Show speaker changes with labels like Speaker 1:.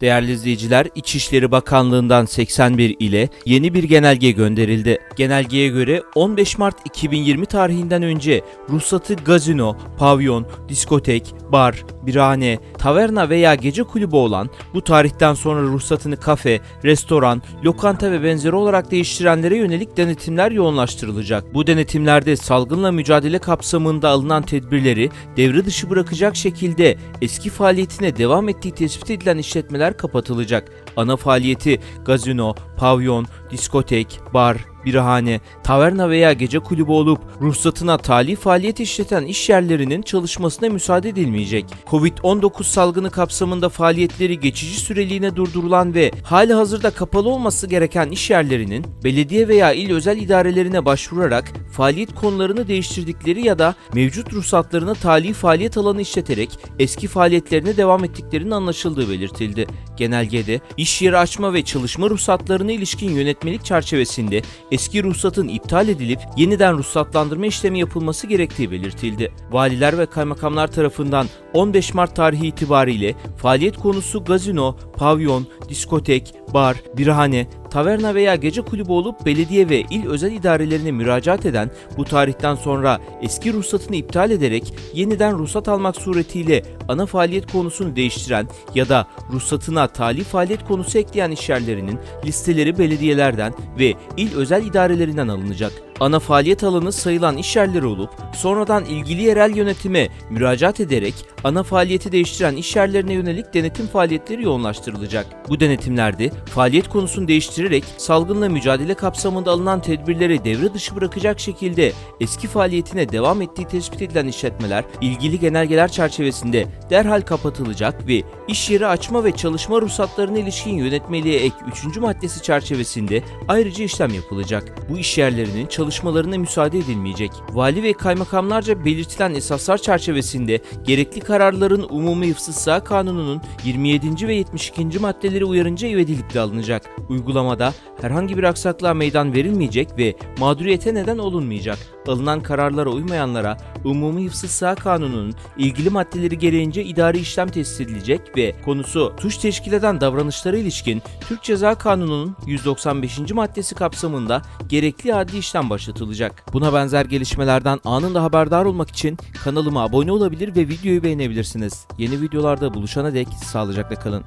Speaker 1: Değerli izleyiciler, İçişleri Bakanlığı'ndan 81 ile yeni bir genelge gönderildi. Genelgeye göre 15 Mart 2020 tarihinden önce ruhsatı gazino, pavyon, diskotek, bar, birahane, taverna veya gece kulübü olan bu tarihten sonra ruhsatını kafe, restoran, lokanta ve benzeri olarak değiştirenlere yönelik denetimler yoğunlaştırılacak. Bu denetimlerde salgınla mücadele kapsamında alınan tedbirleri devre dışı bırakacak şekilde eski faaliyetine devam ettiği tespit edilen işletmeler kapatılacak. Ana faaliyeti gazino, pavyon, diskotek, bar, birahane, taverna veya gece kulübü olup ruhsatına tali faaliyet işleten iş yerlerinin çalışmasına müsaade edilmeyecek. Covid-19 salgını kapsamında faaliyetleri geçici süreliğine durdurulan ve hali hazırda kapalı olması gereken iş yerlerinin belediye veya il özel idarelerine başvurarak faaliyet konularını değiştirdikleri ya da mevcut ruhsatlarına tali faaliyet alanı işleterek eski faaliyetlerine devam ettiklerinin anlaşıldığı belirtildi. Genelgede iş yeri açma ve çalışma ruhsatlarına ilişkin yönetmelik çerçevesinde eski ruhsatın iptal edilip yeniden ruhsatlandırma işlemi yapılması gerektiği belirtildi. Valiler ve kaymakamlar tarafından 15 Mart tarihi itibariyle faaliyet konusu gazino, pavyon, diskotek, bar, birahane, taverna veya gece kulübü olup belediye ve il özel idarelerine müracaat eden bu tarihten sonra eski ruhsatını iptal ederek yeniden ruhsat almak suretiyle ana faaliyet konusunu değiştiren ya da ruhsatına tali faaliyet konusu ekleyen işyerlerinin listeleri belediyelerden ve il özel idarelerinden alınacak. Ana faaliyet alanı sayılan iş yerleri olup sonradan ilgili yerel yönetime müracaat ederek ana faaliyeti değiştiren iş yerlerine yönelik denetim faaliyetleri yoğunlaştırılacak. Bu denetimlerde faaliyet konusunu değiştirerek salgınla mücadele kapsamında alınan tedbirleri devre dışı bırakacak şekilde eski faaliyetine devam ettiği tespit edilen işletmeler ilgili genelgeler çerçevesinde derhal kapatılacak ve iş yeri açma ve çalışma ruhsatlarına ilişkin yönetmeliğe ek 3. maddesi çerçevesinde ayrıca işlem yapılacak. Bu iş yerlerinin çalışmalarına müsaade edilmeyecek. Vali ve kaymakamlarca belirtilen esaslar çerçevesinde gerekli kararların Umumi Hıfzı Sıha Kanunu'nun 27. ve 72. maddeleri uyarınca ivedilikle alınacak. Uygulamada herhangi bir aksaklığa meydan verilmeyecek ve mağduriyete neden olunmayacak. Alınan kararlara uymayanlara Umumi Hıfzı Sıha Kanunu'nun ilgili maddeleri gereğince idari işlem tesis edilecek ve konusu suç teşkil eden davranışlara ilişkin Türk Ceza Kanunu'nun 195. maddesi kapsamında gerekli adli işlem başlatılacak. Buna benzer gelişmelerden anında haberdar olmak için kanalıma abone olabilir ve videoyu beğenebilirsiniz. Yeni videolarda buluşana dek sağlıcakla kalın.